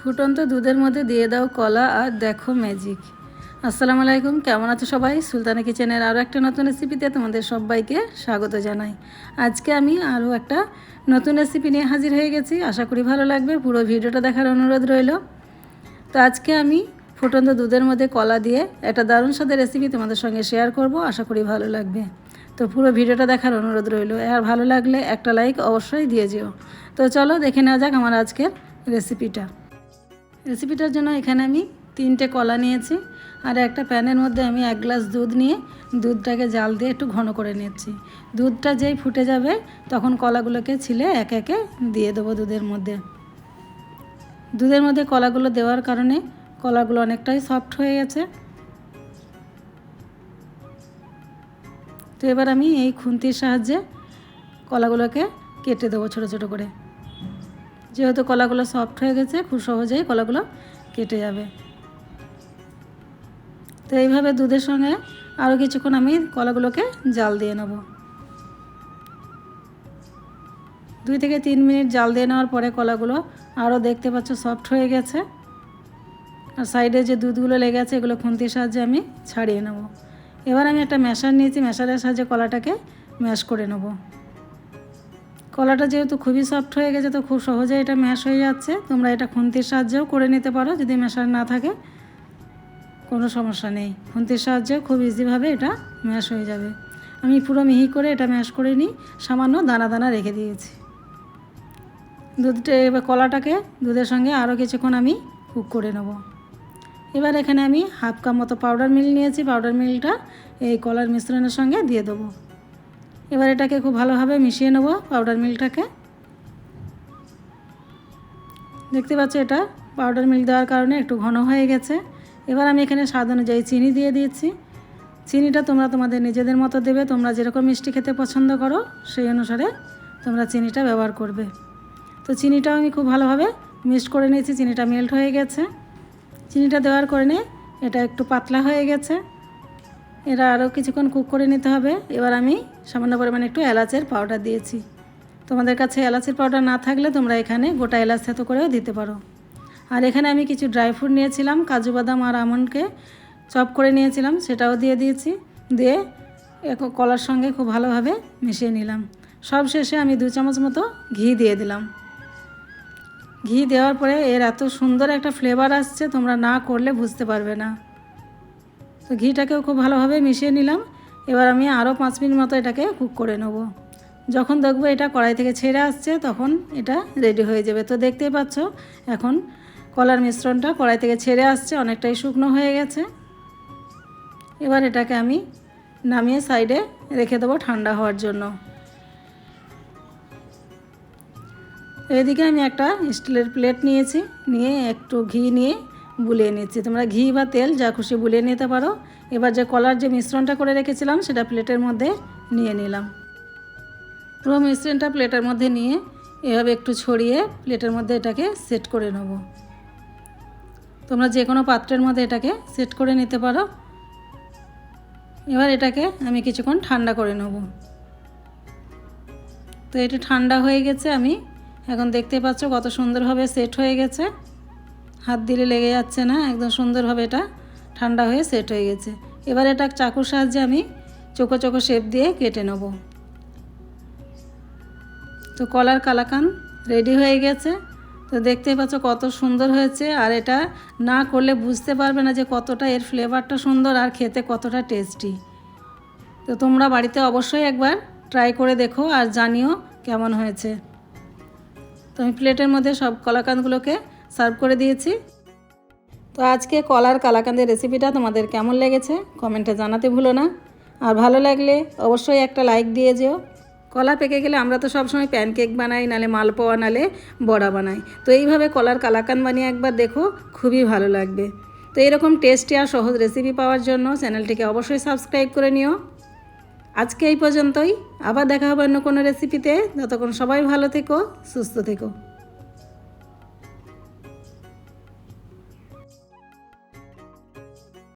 ফুটন্ত দুধের মধ্যে দিয়ে দাও কলা আর দেখো ম্যাজিক আসসালামু আলাইকুম, কেমন আছো সবাই? সুলতানা কিচেনের আরও একটা নতুন রেসিপিতে তোমাদের সবাইকে স্বাগত জানাই। আজকে আমি আরও একটা নতুন রেসিপি নিয়ে হাজির হয়ে গেছি। আশা করি ভালো লাগবে। পুরো ভিডিওটা দেখার অনুরোধ রইল। তো আজকে আমি ফুটন্ত দুধের মধ্যে কলা দিয়ে একটা দারুণ স্বাদের রেসিপি তোমাদের সঙ্গে শেয়ার করব। আশা করি ভালো লাগবে। তো পুরো ভিডিওটা দেখার অনুরোধ রইল। আর ভালো লাগলে একটা লাইক অবশ্যই দিয়ে যেও। তো চলো দেখে নেওয়া যাক আমার আজকের রেসিপিটা রেসিপিটার জন্য এখানে আমি তিনটে কলা নিয়েছি আর একটা প্যানের মধ্যে আমি এক গ্লাস দুধ নিয়ে দুধটাকে জাল দিয়ে একটু ঘন করে নিচ্ছি। দুধটা যেই ফুটে যাবে তখন কলাগুলোকে ছিলে এক একে দিয়ে দেবো দুধের মধ্যে। দুধের মধ্যে কলাগুলো দেওয়ার কারণে কলাগুলো অনেকটাই সফট হয়ে গেছে। তো এবার আমি এই খুন্তির সাহায্যে কলাগুলোকে কেটে দেবো ছোটো ছোটো করে। যেহেতু কলাগুলো সফট হয়ে গেছে, খুব সহজেই কলাগুলো কেটে যাবে। তো এইভাবে দুধের সঙ্গে আরও কিছুক্ষণ আমি কলাগুলোকে জাল দিয়ে নেব। দুই থেকে তিন মিনিট জাল দিয়ে নেওয়ার পরে কলাগুলো আরও দেখতে পাচ্ছ সফট হয়ে গেছে। আর সাইডে যে দুধগুলো লেগে আছে, এগুলো খুন্তির সাহায্যে আমি ছাড়িয়ে নেব। এবার আমি একটা ম্যাশার নিয়েছি, ম্যাশারের সাহায্যে কলাটাকে ম্যাশ করে নেব। কলাটা যেহেতু খুবই সফট হয়ে গেছে, তো খুব সহজে এটা ম্যাশ হয়ে যাচ্ছে। তোমরা এটা খুন্তির সাহায্যেও করে নিতে পারো যদি ম্যাশার না থাকে। কোনো সমস্যা নেই। খুন্তির সাহায্যে খুব ইজিভাবে এটা ম্যাশ হয়ে যাবে। আমি পুরো মিহি করে এটা ম্যাশ করে নিই। সামান্য দানা দানা রেখে দিয়েছি। দুধটা, এবার কলাটাকে দুধের সঙ্গে আরও কিছুক্ষণ আমি কুক করে নেব। এবার এখানে আমি হাফ কাপ মতো পাউডার মিল নিয়েছি। পাউডার মিলটা এই কলার মিশ্রণের সঙ্গে দিয়ে দেবো। এবার এটাকে খুব ভালোভাবে মিশিয়ে নেব পাউডার মিলটাকে দেখতে পাচ্ছ এটা পাউডার মিল দেওয়ার কারণে একটু ঘন হয়ে গেছে। এবার আমি এখানে স্বাদ অনুযায়ী চিনি দিয়ে দিয়েছি। চিনিটা তোমরা তোমাদের নিজেদের মতো দেবে, তোমরা যেরকম মিষ্টি খেতে পছন্দ করো, সেই অনুসারে তোমরা চিনিটা ব্যবহার করবে। তো চিনিটাও আমি খুব ভালোভাবে মিক্সড করে নিয়েছি, চিনিটা মেল্ট হয়ে গেছে। চিনিটা দেওয়ার কারণে এটা একটু পাতলা হয়ে গেছে। এটা আরও কিছুক্ষণ কুক করে নিতে হবে। এবার আমি সামান্য পরিমাণে একটু এলাচের পাউডার দিয়েছি। তোমাদের কাছে এলাচের পাউডার না থাকলে তোমরা এখানে গোটা এলাচ থেতো করেও দিতে পারো। আর এখানে আমি কিছু ড্রাই ফ্রুট নিয়েছিলাম, কাজু বাদাম আর আমন্ডকে চপ করে নিয়েছিলাম, সেটাও দিয়ে দিয়েছি। দিয়ে এক কলার সঙ্গে খুব ভালোভাবে মিশিয়ে নিলাম। সব শেষে আমি দু চামচ মতো ঘি দিয়ে দিলাম। ঘি দেওয়ার পরে এর এত সুন্দর একটা ফ্লেভার আসছে, তোমরা না করলে বুঝতে পারবে না। তো ঘিটাকেও খুব ভালোভাবে মিশিয়ে নিলাম। এবার আমি আরও পাঁচ মিনিট মতো এটাকে কুক করে নেব। যখন দেখব এটা কড়াই থেকে ছেড়ে আসছে, তখন এটা রেডি হয়ে যাবে। তো দেখতেই পাচ্ছ, এখন কলার মিশ্রণটা কড়াই থেকে ছেড়ে আসছে, অনেকটাই শুকনো হয়ে গেছে। এবার এটাকে আমি নামিয়ে সাইডে রেখে দেবো ঠান্ডা হওয়ার জন্য। এদিকে আমি একটা স্টিলের প্লেট নিয়েছি, নিয়ে একটু ঘি নিয়ে বুলিয়ে নিচ্ছি। তোমরা ঘি বা তেল যা খুশি বুলিয়ে নিতে পারো। এবার যে কলার যে মিশ্রণটা করে রেখেছিলাম, সেটা প্লেটের মধ্যে নিয়ে নিলাম। পুরো মিশ্রণটা প্লেটের মধ্যে নিয়ে এভাবে একটু ছড়িয়ে প্লেটের মধ্যে এটাকে সেট করে নেব। তোমরা যে কোনো পাত্রের মধ্যে এটাকে সেট করে নিতে পারো। এবার এটাকে আমি কিছুক্ষণ ঠান্ডা করে নেব। তো এটা ঠান্ডা হয়ে গেছে, আমি এখন দেখতে পাচ্ছ কত সুন্দরভাবে সেট হয়ে গেছে। হাত দিলে লেগে যাচ্ছে না, একদম সুন্দরভাবে এটা ঠান্ডা হয়ে সেট হয়ে গেছে। এবার এটা চাকুর সাহায্যে আমি চোখো চোখো শেপ দিয়ে কেটে নেব। তো কলার কালাকান রেডি হয়ে গেছে। তো দেখতেই পাচ্ছ কত সুন্দর হয়েছে, আর এটা না করলে বুঝতে পারবে না যে কতটা এর ফ্লেভারটা সুন্দর আর খেতে কতটা টেস্টি তো তোমরা বাড়িতে অবশ্যই একবার ট্রাই করে দেখো আর জানিও কেমন হয়েছে। তো আমি প্লেটের মধ্যে সব কলাকান্দগুলোকে সার্ভ করে দিয়েছি। তো আজকে কলার কালাকান্দের রেসিপিটা তোমাদের কেমন লেগেছে কমেন্টে জানাতে ভুলো না। আর ভালো লাগলে অবশ্যই একটা লাইক দিয়ে যেও। কলা পেকে গেলে আমরা তো সবসময় প্যানকেক বানাই, নালে মালপোয়া, নালে বড়া বানাই। তো এইভাবে কলার কালাকান বানিয়ে একবার দেখো, খুবই ভালো লাগবে। তো এরকম টেস্টি আর সহজ রেসিপি পাওয়ার জন্য চ্যানেলটিকে অবশ্যই সাবস্ক্রাইব করে নিও। আজকে এই পর্যন্তই। আবার দেখা হবে অন্য কোনো রেসিপিতে যতক্ষণ সবাই ভালো থেকো, সুস্থ থেকো।